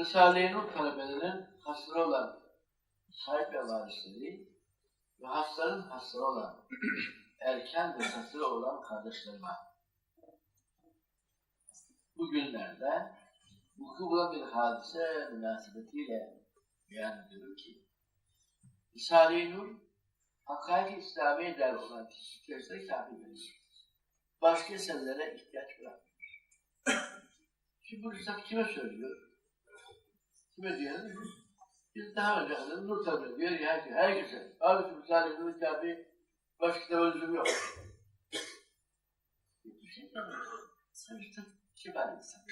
Risale-i Nur talebelerinin hasırı olan sahip ve ve hasların hasırı olan erken ve hasırı olan kardeşlerime bugünlerde vuku bulan bir hadise münasebetiyle beyan ediyorum ki Risale-i Nur hakaik-i İslamiye der olan kişi içerisinde kafi verir. Başka eserlere ihtiyaç bırakmıyor. Şimdi bu Risale kime söylüyor? Daha önce anladık. Nur tabi diyor ki herkese. Herkese. Abi Risale-i Nur kafi başka kitaba lüzum yok. Bir şey. Sonuçta kibar insan.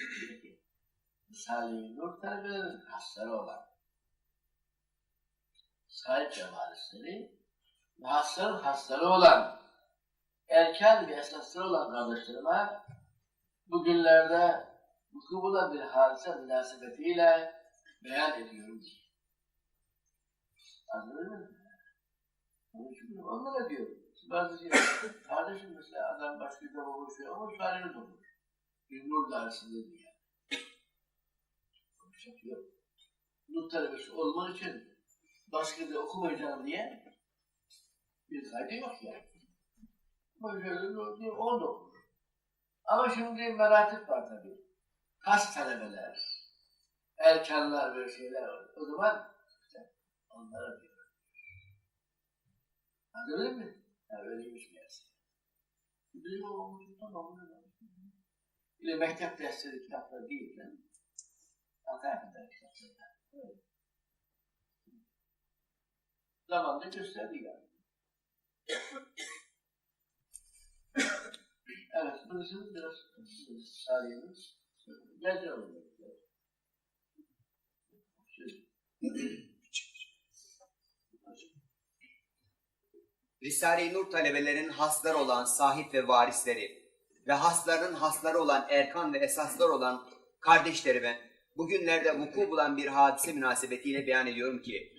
Risale-i Nur talebelerinin hasları olan sahip ve varisleri ve hasların hasları olan erken ve esasları olan kardeşlerime bugünlerde vuku bir hadise münasebetiyle beyan ediyorum. Anladın mı? Onun için onlara diyor. Bazı diyor, kardeşim mesela adam başka bir kitaba konuşuyor ama şairiniz olur. Bir nur dairesinde diyor. Konuşacak yok. Nur talebesi olmak için başka da okumayacağım diye bir kaydı yok yani. Böyle nur diye o okur. Ama şimdi meratip var tabii. Kas talebeler, erkanlar böyle şeyler var. O zaman işte onlara diyor. Anladın mı? Yani öyleymiş meğerse. Bizim mı? Bir de mektep dersleri kitapları değil de akademide kitapları. Evet. Zamanla gösterdi yani. evet, burası biraz tarihimiz. Gece oluyor. Risale-i Nur talebelerinin hasları olan sahip ve varisleri ve haslarının hasları olan erkan ve esaslar olan kardeşlerime bugünlerde vuku bulan bir hadise münasebetiyle beyan ediyorum ki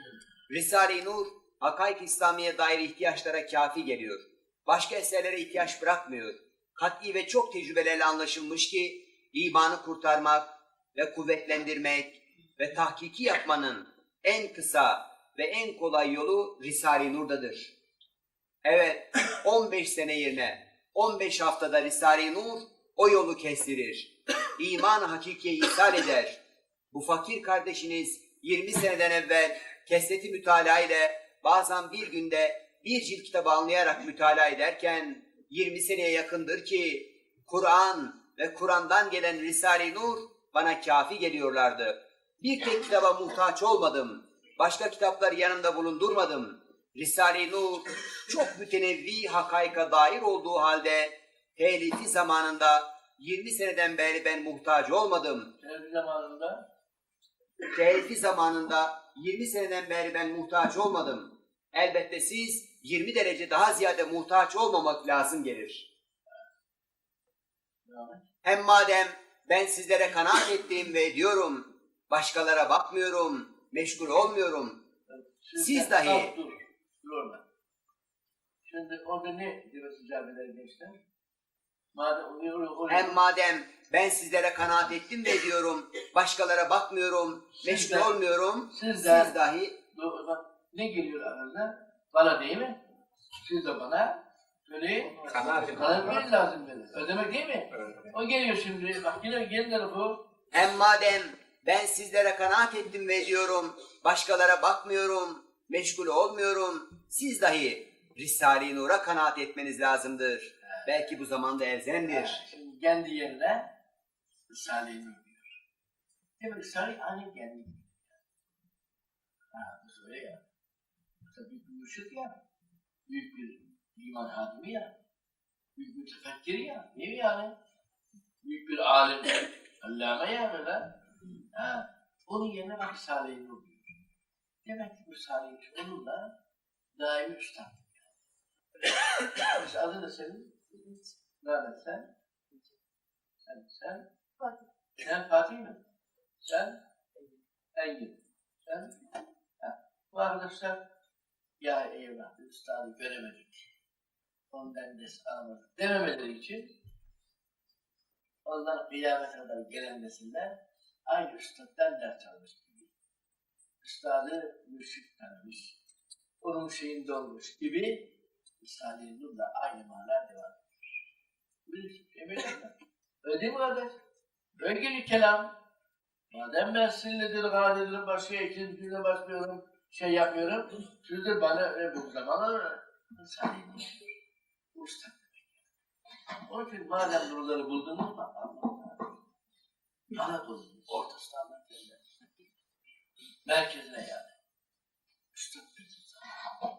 Risale-i Nur hakaik İslamiye dair ihtiyaçlara kafi geliyor. Başka eserlere ihtiyaç bırakmıyor. Kat'i ve çok tecrübelerle anlaşılmış ki imanı kurtarmak ve kuvvetlendirmek ve tahkiki yapmanın en kısa ve en kolay yolu Risale-i Nur'dadır. Evet, 15 sene yerine 15 haftada Risale-i Nur o yolu kestirir. İman hakikiye ishal eder. Bu fakir kardeşiniz 20 seneden evvel kesreti mütalaa ile bazen bir günde bir cilt kitabı anlayarak mütalaa ederken 20 seneye yakındır ki Kur'an ve Kur'an'dan gelen Risale-i Nur bana kafi geliyorlardı. Bir tek kitaba muhtaç olmadım. Başka kitaplar yanımda bulundurmadım. Risale-i Nur çok mütenevvi hakaika dair olduğu halde telifi zamanında 20 seneden beri ben muhtaç olmadım. Televizyon zamanında Telifi zamanında 20 seneden beri ben muhtaç olmadım. Elbette siz 20 derece daha ziyade muhtaç olmamak lazım gelir. Hem madem ben sizlere kanaat ettim ve ediyorum, başkalara bakmıyorum, meşgul olmuyorum. Şimdi Siz dahi- Dur. Dur orada. Şimdi orada ne diyor icabeder gençler? Madem onu oraya Hem madem ben sizlere kanaat ettim ve ediyorum, başkalara bakmıyorum, meşgul Siz de- olmuyorum, siz siz de- dahi Dur, bak, ne geliyor aranızda? Bana değil mi? Siz de bana söyleyin. Kanaat lazım dedi. Ödemek değil mi? O geliyor şimdi. Bak yine yeni bu. hem madem ben sizlere kanaat ettim ve ediyorum, başkalara bakmıyorum, meşgul olmuyorum, siz dahi Risale-i Nur'a kanaat etmeniz lazımdır. Belki bu zamanda elzemdir. Şimdi kendi yerine Risale-i Nur diyor. Demek Risale-i Ani kendi. Ha, bu öyle ya. Tabii bir mürşit ya. Büyük bir iman hadimi ya. Büyük bir tefekkir ya. Mi yani? Büyük bir alim. Allame ya böyle. Ha, onun yerine bak Risale-i Nur diyor. Demek ki bu Nur onunla daimi üstad. İşte adı ne senin? Mehmet sen? Sen, sen? Sen Fatih mi? Sen? Engin. Sen? Ha. Bu arkadaşlar ya eyvah üstadı göremedik. Ondan des alamadık dememeleri için ondan kıyamete kadar gelen nesiller aynı üstaddan ders almış gibi. Üstadı mürşit tanımış, onun şeyinde olmuş gibi Risale-i Nur'la aynı mana devam ediyor. Mürşit, emin Öyle değil mi kardeş? Öyle kelam. Madem ben sizinledir, kadirdir, başka ikincisine başlıyorum, şey yapıyorum, siz de bana e, bu zamana Risale-i Nur. Demek. Onun için madem nurları buldunuz mu Allah'ım. Anadolu'nun ortasına anlatıyorlar. Merkezine yani. Üstad bizim zaman.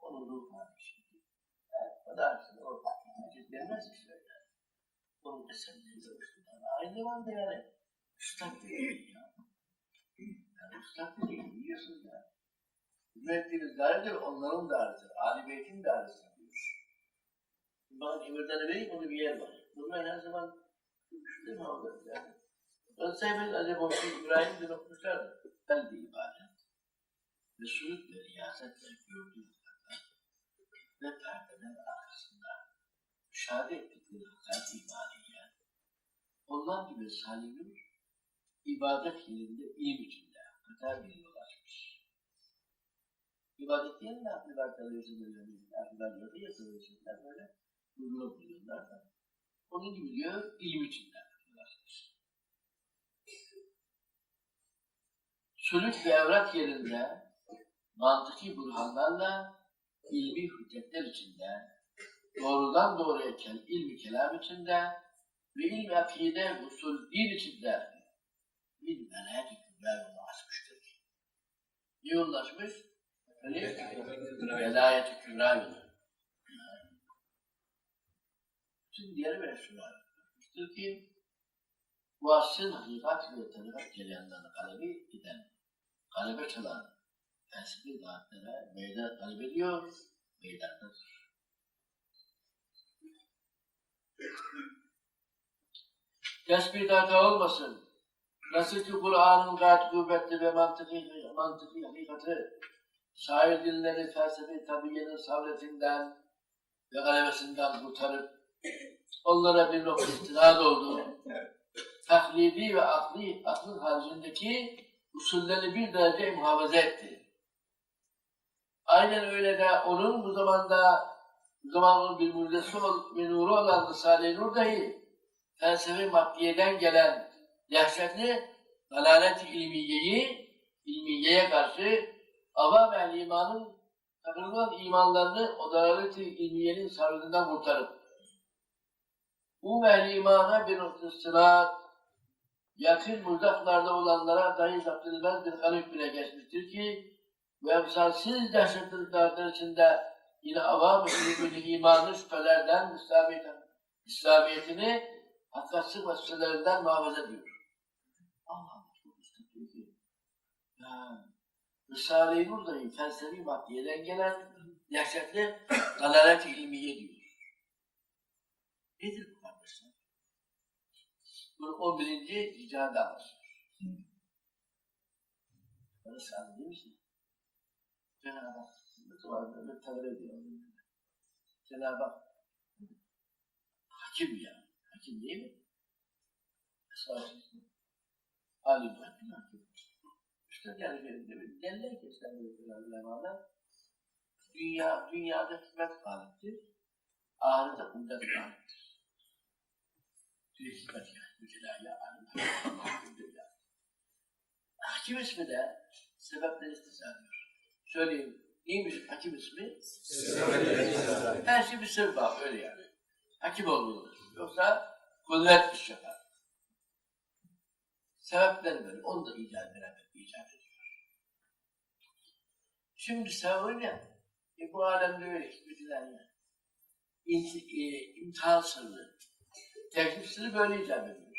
Onun ruhu var bir şey. Evet, o da aslında o. Herkes bilmez işte öyle. Onun eserleri de üstad. Aynı zamanda yani. Üstad değil ya. Yani üstad değil, biliyorsun ya. Hizmettiğiniz dairdir, onların dairesidir. Ali Beyt'in dairesidir diyor. Bana emirden vereyim, onu bir yer var. Bunlar her zaman düşündüm orada yani. Ben sevmez acaba o İbrahim de okumuşlardı. Ben de ibadet. Ve sürük ve riyaset ve gördüğü kadar ve perdelerin arkasında müşahede ettikleri hakikat imaniye. Onlar gibi salimim ibadet yerinde ilim içinde kadar bir yol açmış. İbadet yerinde akıbatları yazılıyor. Akıbatları yazılıyor. Böyle uygulama buluyorlar da. Onun gibi diyor, ilim içinde ulaşmış. Sülük ve evrak yerinde mantıki burhanlarla ilmi hüccetler içinde doğrudan doğruya kel, ilmi kelam içinde ve ilmi akide usul din içinde bir melek kübra ulaşmıştır. Niye ulaşmış? Velayet-i kübra yolu. Bütün diğer versiyonlar yapmıştır ki bu asrın hakikat ve tarikat cereyanlarını galebi giden, galebe çalan felsefi dağıtlara meydan galip ediyor, meydandadır. Tesbih hata olmasın. Nasıl ki Kur'an'ın gayet kuvvetli ve mantıki, mantıki hakikati, şair dilleri felsefi tabiyenin sabretinden ve galebesinden kurtarıp onlara bir nokta istinad oldu. Taklidi ve akli, aklın haricindeki usulleri bir derece muhafaza etti. Aynen öyle de onun bu zamanda bu zamanın bir mucizesi ol, ve nuru olan Risale-i Nur dahi felsefe maddiyeden gelen dehşetli dalalet ilmiyeyi ilmiyeye karşı avam el imanın takılınan imanlarını o dalalet ilmiyenin sarılığından kurtarıp bu ehli imana bir istinad yakın uzaklarda olanlara dahi zapt edilmez bir halif bile geçmiştir ki bu emsalsiz dehşetliliklerden içinde yine avam ilmini imanı şüphelerden İslamiyet'in, İslamiyetini hakikatsız vesifelerinden muhafaza ediyor. Allah çok istiyor ki Risale-i Nur dahi felsefi maddiyeden gelen dehşetli dalalet ilmiye diyor. Nedir bu 11. ricada anlaşılır. Burası anladın değil misin? Cenab-ı Hak nasıl var böyle tavır ediyor. Cenab-ı Hak hakim ya. Hakim değil mi? Esasında. Alim hakim hakim. İşte bir derler ki sen böyle ulemada dünya, dünyada hikmet galiptir. Ahirete kudret galiptir. Diyor hikmet ya. Hakim. İsmi de sebepler istisna ediyor. Söyleyeyim. Neymiş hakim ismi? Her şey bir sebep var. Öyle yani. Hakim olduğunu. Yoksa kudret iş yapar. Sebepleri böyle. Onu da icat beraber icat ediyor. Şimdi sebebin ya. E, bu alemde öyle hikmetiler ya. E, imtihan sırrı. Teklif sırrı böyle icat ediyor.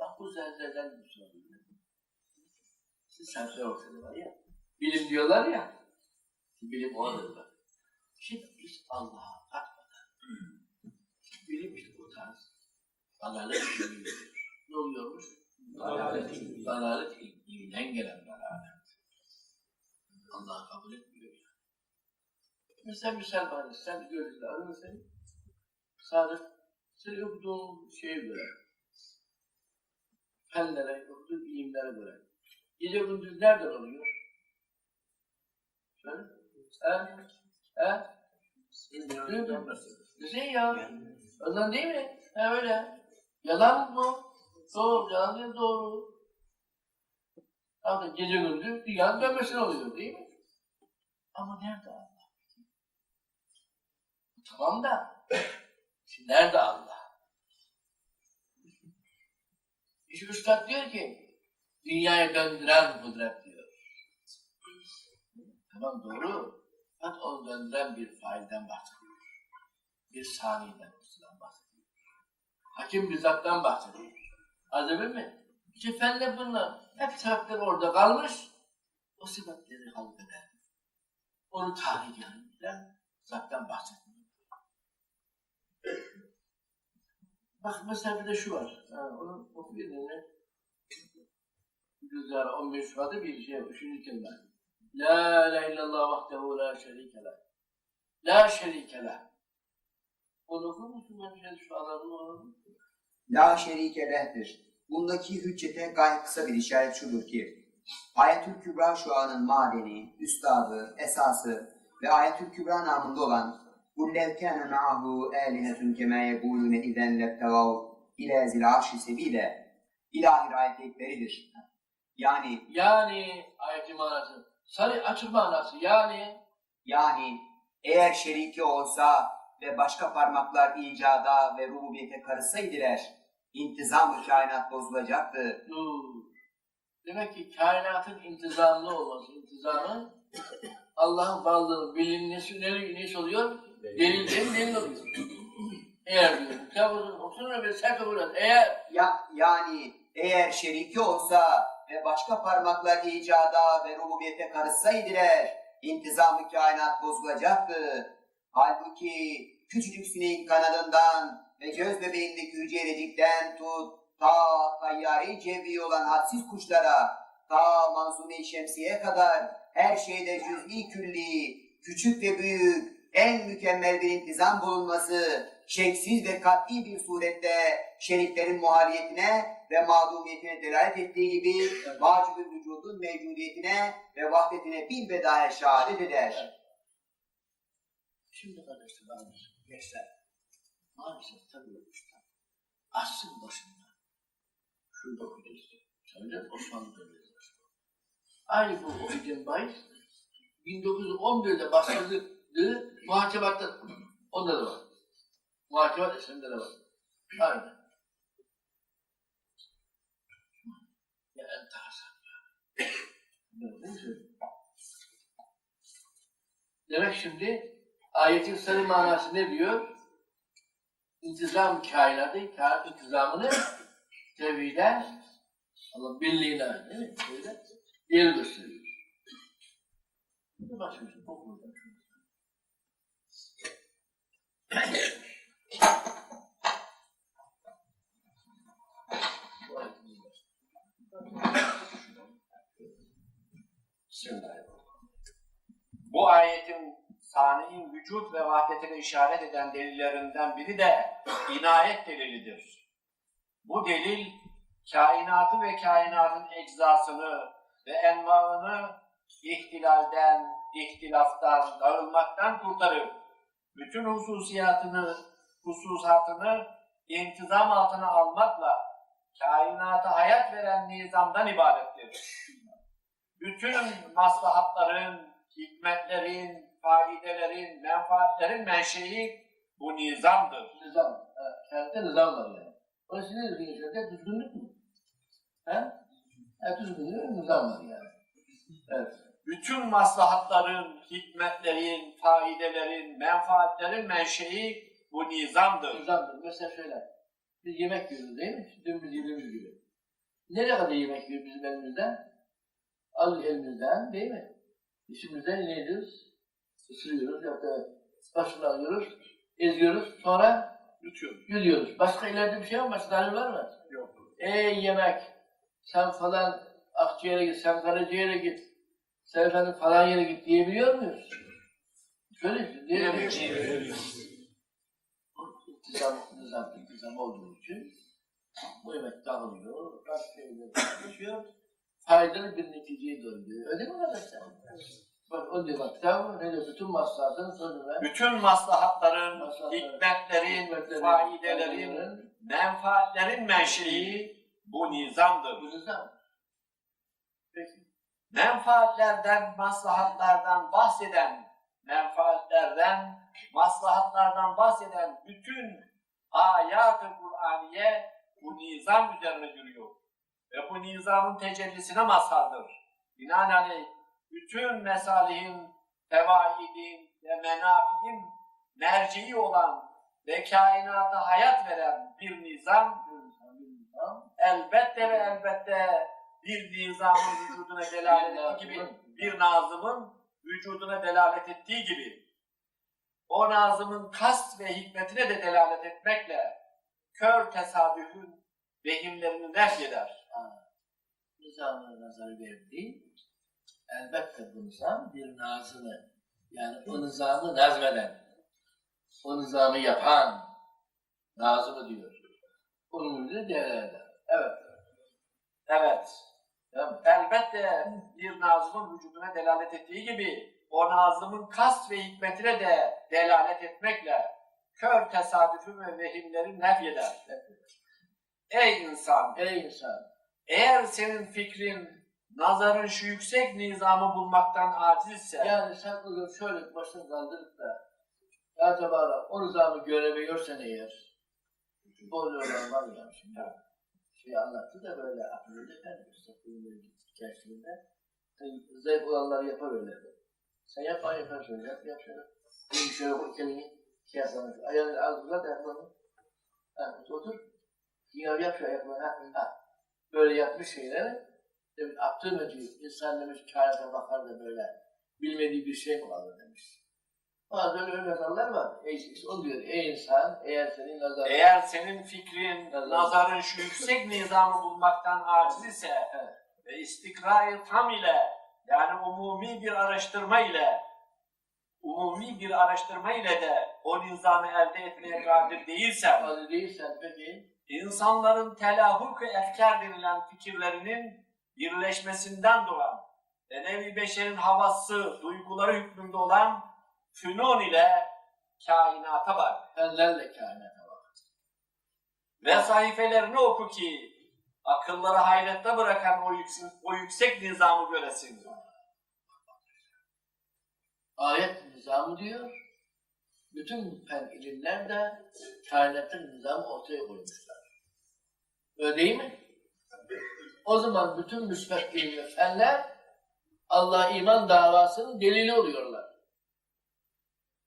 Bak bu bir sorun. Siz sensör ortada var ya. Bilim diyorlar ya. Bilim onadır bak. Şimdi biz Allah'a katmadan bilim işte bu tarz dalalet ilmiyle ne oluyormuş? Dalalet ilmiyle. Dalalet ilminden gelen dalalet. Allah kabul etmiyor ya. Mesela var, sen gözünde arıyor seni. Sadık, Senin okuduğun şeye göre, fenlere, okuduğun ilimlere göre. Gece gündüz nereden oluyor? Söyle. He? He? Güzel ya. Ondan değil mi? He öyle. Yalan mı? Doğru, yalan değil, doğru. Abi gece gündüz dünyanın dönmesine oluyor değil mi? Ama nerede Allah? Tamam da, nerede Allah? İşte Üstad diyor ki, dünyayı döndüren kudret diyor. Tamam doğru. Fakat onu döndüren bir failden bahsediyor. Bir saniyeden bahsediyor. Hakim bir zattan bahsediyor. Anladın mı? İşte fenle bunlar. Hep sebepler orada kalmış. O sebepleri halkeder. Onu tahrik eden zattan bahsediyor. Bak mesela bir de şu var. Ha, onu okuyayım mı? Güzel 15 Şubat'ta bir şey, üçüncü kelime. La ilahe illallah vahdehu la şerike la. La şerike la. Onu okur musun ben şey şu adamın onu? La şerike lehdir. Bundaki hüccete gayet kısa bir işaret şudur ki, Ayetül Kübra şuanın madeni, üstadı, esası ve Ayetül Kübra namında olan قُلْ لَوْ كَانَ مَعَهُ آلِهَةٌ كَمَا يَقُولُونَ اِذَنْ لَبْتَغَوْا اِلَى ذِي الْعَرْشِ سَب۪يلًا İlahi ayetleridir. Yani, Yani ayetin manası. Sarı açık manası. Yani yani eğer şeriki olsa ve başka parmaklar icada ve rububiyete karışsaydılar, intizam-ı kainat bozulacaktı. dur. Demek ki kainatın intizamlı olması, intizamı Allah'ın varlığının bilinmesi ne, neyse oluyor? Değil, delil oluyor. Eğer diyor, kitabın oturun ve sen kabul et. Eğer Ya, yani eğer şeriki olsa ve başka parmaklar icada ve rububiyete karışsaydılar, intizam-ı kainat bozulacaktı. Halbuki küçücük sineğin kanadından ve göz bebeğindeki hücrecikten tut, ta tayyare cevvi olan hadsiz kuşlara, ta manzume-i şemsiye kadar her şeyde cüz'i külli, küçük ve büyük, en mükemmel bir intizam bulunması, şeksiz ve kat'i bir surette şeriklerin muhaliyetine ve mağdumiyetine delalet ettiği gibi vacib-ü vücudun mevcudiyetine ve vahdetine bin bedaya şehadet eder. Şimdi kardeşler, gençler, maalesef tabii usta. Asrın başında, şurada okuyacağız. Söyle Osmanlı Devleti başında. Aynı bu okuyacağım bahis, 1911'de başladığı muhakebatta, onda da var. Muhakebat eserinde de var. Aynı. Ya enteresan ya. Demek şimdi ayetin sarı manası ne diyor? İntizam kainatı, kainat intizamını tevhide, Allah birliğine, değil mi? Böyle yeri gösteriyor. Şimdi başlıyorsun, okulda. Bu ayetin sani'in vücut ve vahdetine işaret eden delillerinden biri de inayet delilidir. Bu delil kainatı ve kainatın eczasını ve envaını ihtilalden, ihtilaftan, dağılmaktan kurtarır. Bütün hususiyatını, hususatını intizam altına almakla kainata hayat veren nizamdan ibarettir. Bütün maslahatların, hikmetlerin, faidelerin, menfaatlerin menşei bu nizamdır. Nizam. Kainatta nizam var yani. Orası ne diyor gençlerde? Düzgünlük mü? He? Evet, düzgünlük, nizam var yani. Evet. Bütün maslahatların, hikmetlerin, faidelerin, menfaatlerin menşei bu nizamdır. Nizamdır. Mesela şöyle. Biz yemek yiyoruz değil mi? Dün biz yediğimiz gibi. Nereye kadar yemek yiyor bizim elimizden? Al elimizden değil mi? İçimizden ne ediyoruz? Isırıyoruz ya da başını alıyoruz, eziyoruz, sonra Yutuyorum. yürüyoruz. Başka ileride bir şey var mı? Başka dalil var mı? Yok. Ey yemek, sen falan akciğere git, sen karaciğere git, sen efendim falan yere git diyebiliyor muyuz? İşte, diyemiyoruz. İktizam, nizam, iktizam olduğu için bu emek dağılıyor, gazeteyle çalışıyor, faydalı bir neticeye döndü. Öyle mi arkadaşlar? Bak o kitabı ne diyor? Bütün maslahatın sonu ve Bütün maslahatların, Maslahatların, hikmetlerin, hikmetlerin, faidelerin, faydaların menfaatlerin menşei bu nizamdır. bu nizam. Peki. menfaatlerden, maslahatlardan bahseden, menfaatlerden, maslahatlardan bahseden bütün ayat-ı Kur'aniye bu nizam üzerine yürüyor. Ve bu nizamın tecellisine mazhardır. Binaenaleyh bütün mesalihin, fevaidin ve menafiin merceği olan ve kainata hayat veren bir nizam, bir nizam. elbette ve elbette bir nizamın vücuduna delalet ettiği gibi, bir nazımın vücuduna delalet ettiği gibi, o nazımın kast ve hikmetine de delalet etmekle kör tesadüfün vehimlerini nef eder. Ha. Nazar verdi. Elbette bu nizam bir nazımı, yani o nizamı nazmeden, o nizamı yapan nazımı diyor. Onun ürünü değerler. Evet. Evet, elbette bir nazımın vücuduna delalet ettiği gibi, o nazımın kast ve hikmetine de delalet etmekle kör tesadüfü ve vehimleri nef eder. Ey insan! Ey insan! Eğer senin fikrin, nazarın şu yüksek nizamı bulmaktan acizse, Yani sen bugün şöyle başını kaldırıp da acaba o nizamı göremiyorsan eğer böyle olan var ya şimdi şey anlattı da böyle Abdülhamid Efendi Mustafa'nın hikayesinde tabii zayıf olanlar yapar öyle. Sen yap, ay yapar şöyle, yap, yap şöyle. Bir şöyle bu elini şey yapalım, ayağını al, uzat ayaklarını. Ha, otur. Yine yap şöyle ayaklarını, ha, ha. Böyle yapmış şeyleri. Demiş, Abdülhamid insan demiş kainata bakar da böyle bilmediği bir şey mi vardır demiş. Bazen öyle yazarlar var. Ey, o diyor, ey insan, eğer senin nazarın... eğer senin fikrin, Nazarın- nazarın şu yüksek nizamı bulmaktan aciz ise Evet. ve istikrayı tam ile, yani umumi bir araştırma ile, umumi bir araştırma ile de o nizamı elde etmeye kadir değilsen, Fazla değilsen peki, insanların telahuk efkar denilen fikirlerinin birleşmesinden doğan ve nevi beşerin havası, duyguları hükmünde olan fünun ile kainata bak. fenlerle kainata bak. Ve sayfelerini oku ki akılları hayrette bırakan o yüksek, o yüksek nizamı göresin. Ayet nizamı diyor. Bütün fen ilimler de kainatın nizamı ortaya koymuşlar. Öyle değil mi? O zaman bütün müsbet ilim ve fenler Allah iman davasının delili oluyorlar.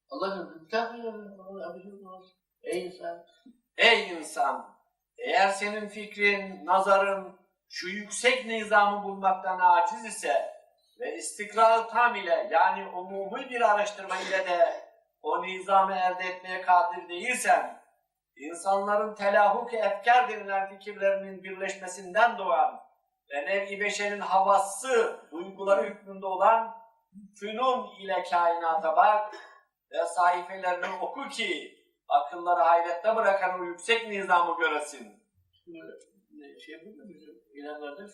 Allah'ın takmıyor. Allah bir şey olmaz. Ey insan. Ey insan! Eğer senin fikrin, nazarın şu yüksek nizamı bulmaktan aciz ise ve istikrar tam ile yani umumi bir araştırma ile de o nizamı elde etmeye kadir değilsen, insanların telahuk efkar denilen fikirlerinin birleşmesinden doğan ve nev-i beşerin havası, duyguları hükmünde olan fünun ile kainata bak ve sayfelerini oku ki akılları hayrette bırakan o yüksek nizamı göresin. Şimdi şey bu mu bizim İlhan kardeş?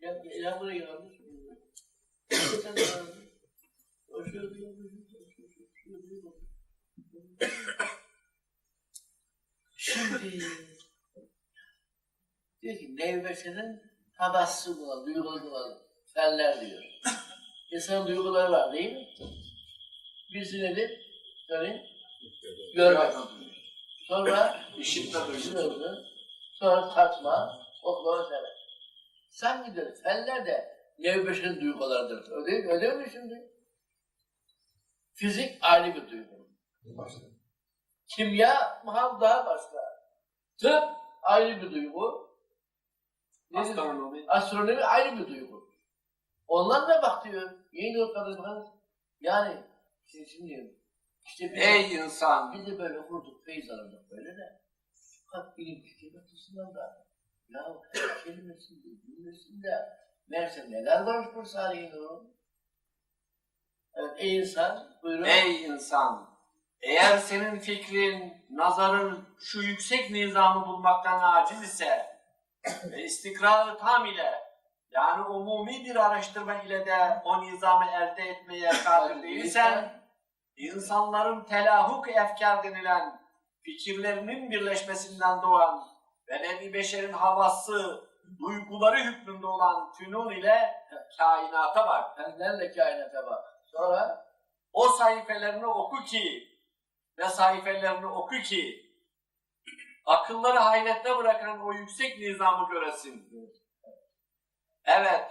Ya de var. O şöyle bir Şimdi diyor ki nevbeşenin havası bulan, duyguları bulan fenler diyor. İnsanın duyguları var değil mi? Birisi nedir? Söyleyin. Görmek. Sonra İşitme. Düşünüyorsun. Sonra tatma, oklama sever. Sanki diyor, feller de nevbeşin duygularıdır. Öyle? Öyle mi şimdi? Fizik ayrı bir duygu. Kimya daha daha başka. Tıp ayrı bir duygu. Astronomi. Astronomi ayrı bir duygu. Onlar da bak diyor. Yeni kadın bakın. Yani şimdi, şimdi işte biz, Ey insan! biz de böyle okurduk, feyiz alırdık böyle de. Fakat bilim fikir açısından da ya kelimesinde, cümlesinde meğerse neler varmış bu o? Evet, ey insan, buyurun. Ey insan! Eğer senin fikrin, nazarın şu yüksek nizamı bulmaktan aciz ise ve istikrarı tam ile yani umumi bir araştırma ile de o nizamı elde etmeye kadir değilsen insanların telahuk efkar denilen fikirlerinin birleşmesinden doğan ve nevi beşerin havası, duyguları hükmünde olan tünun ile kainata bak. Penlerle kainata bak. Sonra O sayfelerini oku ki ve sayfelerini oku ki akılları hayrette bırakan o yüksek nizamı göresin. Evet,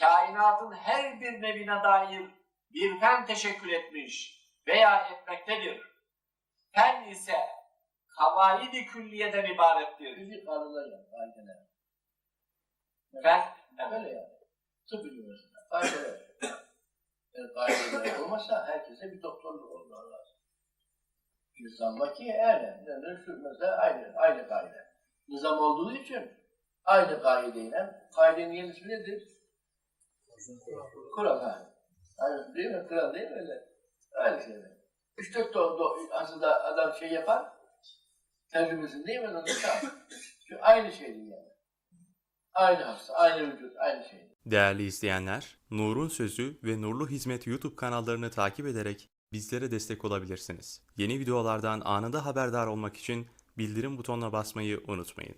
kainatın her bir nevine dair bir fen teşekkül etmiş veya etmektedir. Fen ise kavaidi külliyeden ibarettir. fizik arılar yani. Kaideler. Fen, Öyle yani. Tıp üniversitesi. Kaideler. Yani olmasa herkese bir doktorluk olmalı lazım. Vaki yani. Yani şu mesela aynı, aynı kaide. Nizam olduğu için aynı kaideyle kaidenin yenisi nedir? Kural ha. Aynı değil mi? Kural değil mi öyle? Aynı şey. Üç dört do, aslında adam şey yapar. Tercümesini değil mi? Onu Şu aynı şey yani. Aynı hasta, aynı vücut, aynı şey. Değerli izleyenler, Nur'un Sözü ve Nurlu Hizmet YouTube kanallarını takip ederek bizlere destek olabilirsiniz. Yeni videolardan anında haberdar olmak için bildirim butonuna basmayı unutmayın.